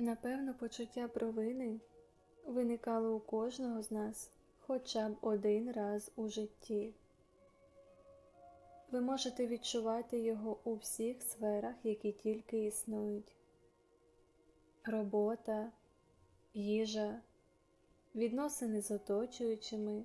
Напевно, почуття провини виникало у кожного з нас хоча б один раз у житті. Ви можете відчувати його у всіх сферах, які тільки існують: робота, їжа, відносини з оточуючими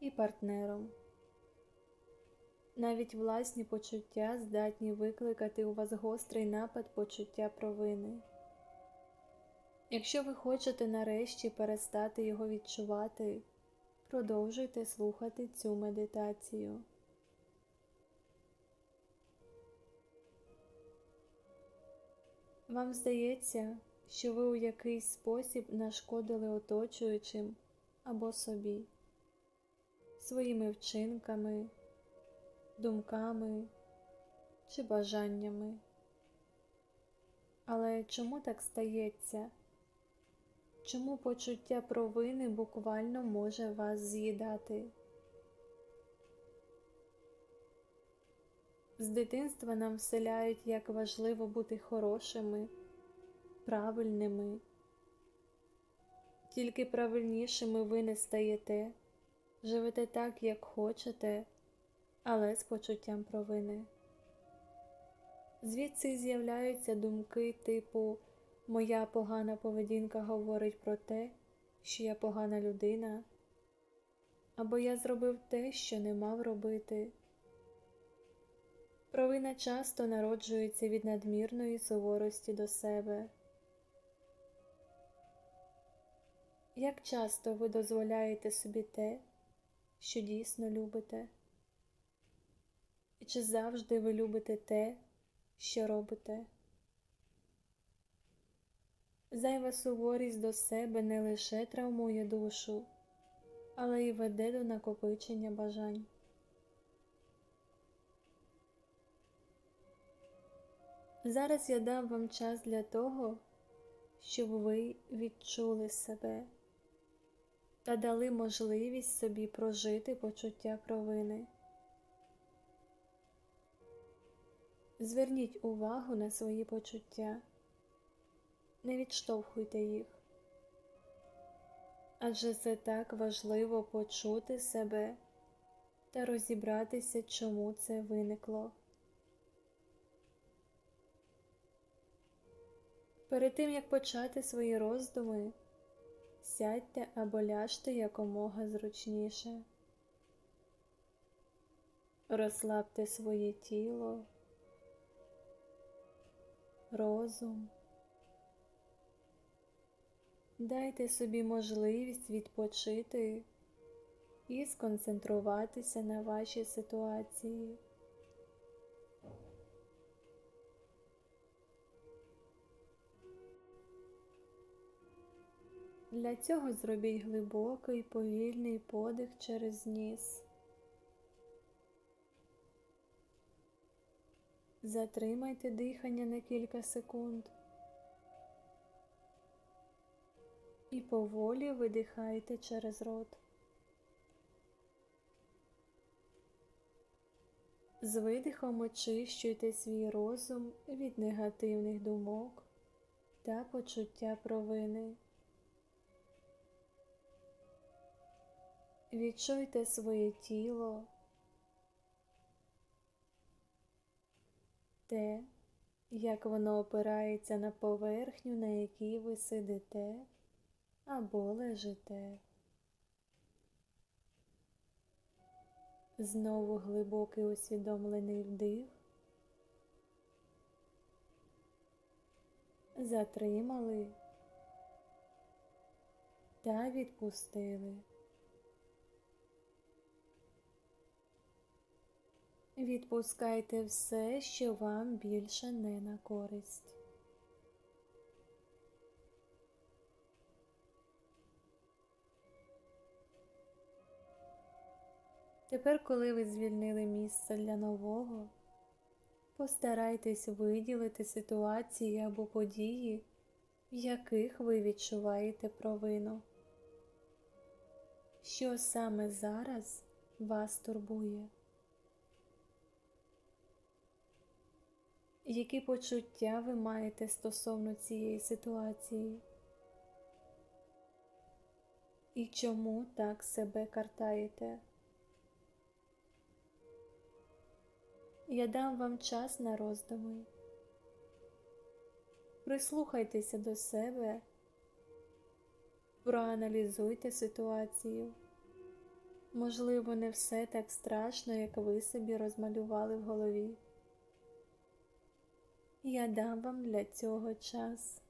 і партнером. Навіть власні почуття здатні викликати у вас гострий напад почуття провини. Якщо ви хочете нарешті перестати його відчувати, продовжуйте слухати цю медитацію. Вам здається, що ви у якийсь спосіб нашкодили оточуючим або собі, своїми вчинками, думками чи бажаннями. Але чому так стається? Чому почуття провини буквально може вас з'їдати? З дитинства нам вселяють, як важливо бути хорошими, правильними. Тільки правильнішими ви не стаєте, живете так, як хочете, але з почуттям провини. Звідси з'являються думки типу Моя погана поведінка говорить про те, що я погана людина, або я зробив те, що не мав робити. Провина часто народжується від надмірної суворості до себе. Як часто ви дозволяєте собі те, що дійсно любите? І чи завжди ви любите те, що робите? Зайва суворість до себе не лише травмує душу, але й веде до накопичення бажань. Зараз я дам вам час для того, щоб ви відчули себе та дали можливість собі прожити почуття провини. Зверніть увагу на свої почуття не відштовхуйте їх. Адже це так важливо почути себе та розібратися, чому це виникло. Перед тим як почати свої роздуми, сядьте або ляжте якомога зручніше. Розслабте своє тіло, розум. Дайте собі можливість відпочити і сконцентруватися на вашій ситуації. Для цього зробіть глибокий повільний подих через ніс. Затримайте дихання на кілька секунд. І поволі видихайте через рот. З видихом очищуйте свій розум від негативних думок та почуття провини. Відчуйте своє тіло, те, як воно опирається на поверхню, на якій ви сидите або лежите. Знову глибокий усвідомлений вдих. Затримали та відпустили. Відпускайте все, що вам більше не на користь. Тепер, коли ви звільнили місце для нового, постарайтесь виділити ситуації або події, в яких ви відчуваєте провину. Що саме зараз вас турбує? Які почуття ви маєте стосовно цієї ситуації? І чому так себе картаєте? Я дам вам час на роздуми. Прислухайтеся до себе, проаналізуйте ситуацію. Можливо, не все так страшно, як ви собі розмалювали в голові. Я дам вам для цього час.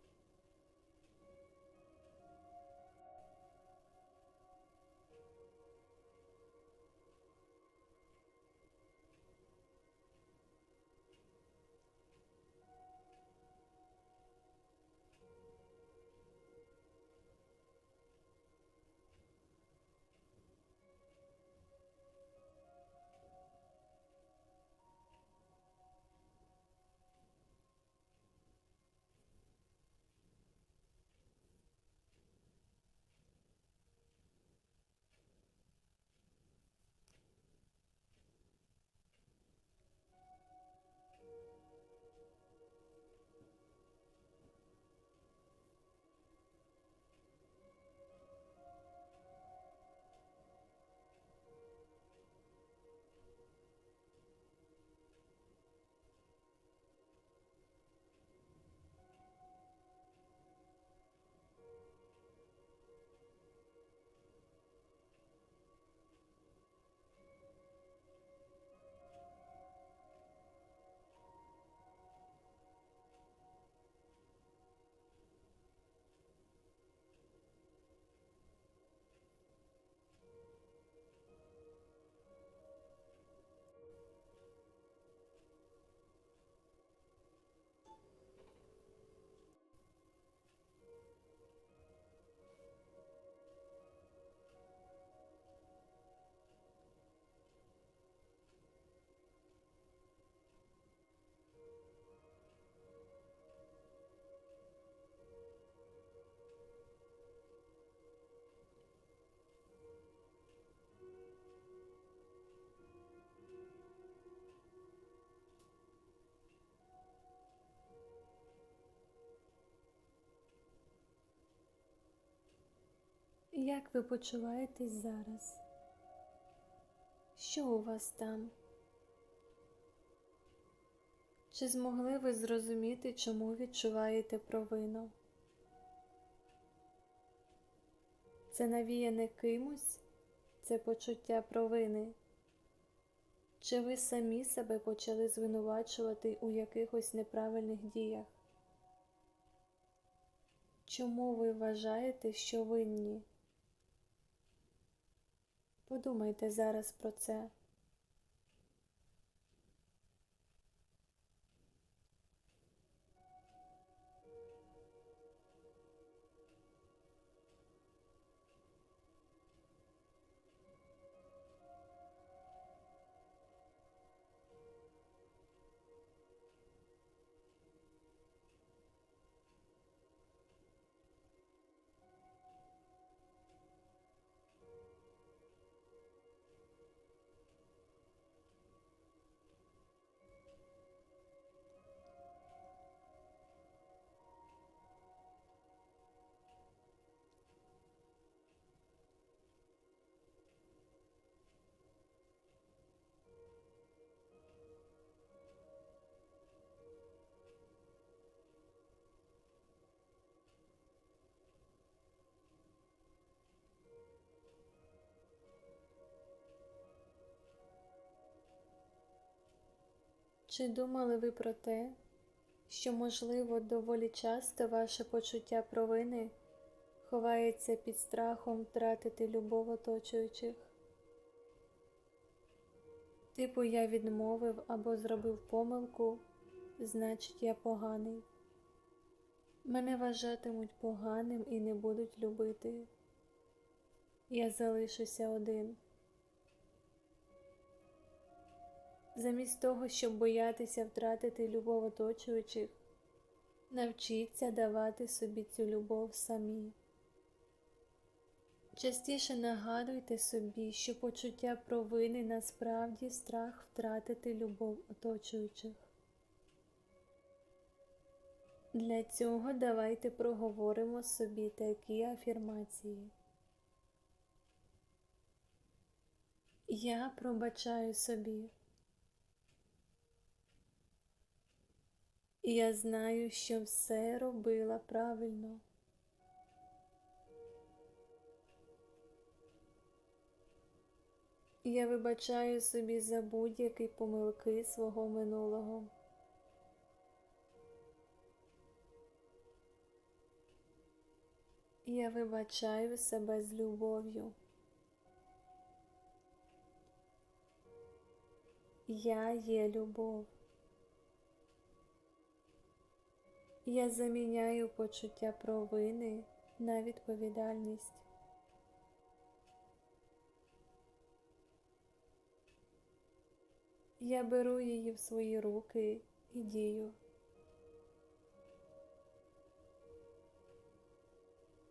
Як ви почуваєтесь зараз? Що у вас там? Чи змогли ви зрозуміти, чому відчуваєте провину? Це навіяне кимось, це почуття провини? Чи ви самі себе почали звинувачувати у якихось неправильних діях? Чому ви вважаєте, що винні? Подумайте зараз про це. Чи думали ви про те, що, можливо, доволі часто ваше почуття провини ховається під страхом втратити любов оточуючих? Типу я відмовив або зробив помилку, значить я поганий. Мене вважатимуть поганим і не будуть любити. Я залишуся один. Замість того, щоб боятися втратити любов оточуючих, навчіться давати собі цю любов самі. Частіше нагадуйте собі, що почуття провини насправді страх втратити любов оточуючих. Для цього давайте проговоримо собі такі афірмації. Я пробачаю собі. І Я знаю, що все робила правильно. Я вибачаю собі за будь-які помилки свого минулого. Я вибачаю себе з любов'ю. Я є любов. Я заміняю почуття провини на відповідальність. Я беру її в свої руки і дію.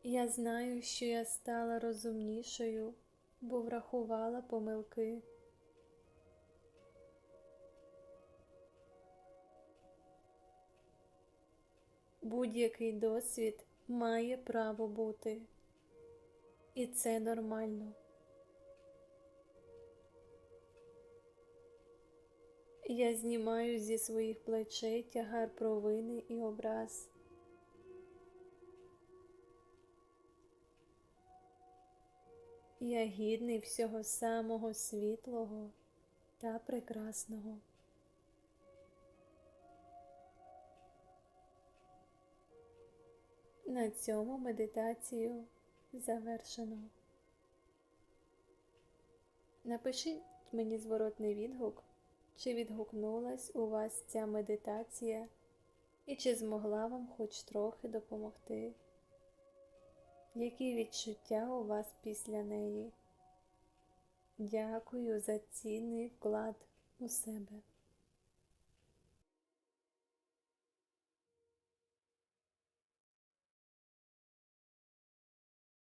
Я знаю, що я стала розумнішою, бо врахувала помилки. Будь-який досвід має право бути, і це нормально. Я знімаю зі своїх плечей тягар провини і образ. Я гідний всього самого світлого та прекрасного. На цьому медитацію завершено. Напишіть мені зворотний відгук, чи відгукнулась у вас ця медитація і чи змогла вам хоч трохи допомогти. Які відчуття у вас після неї? Дякую за цінний вклад у себе.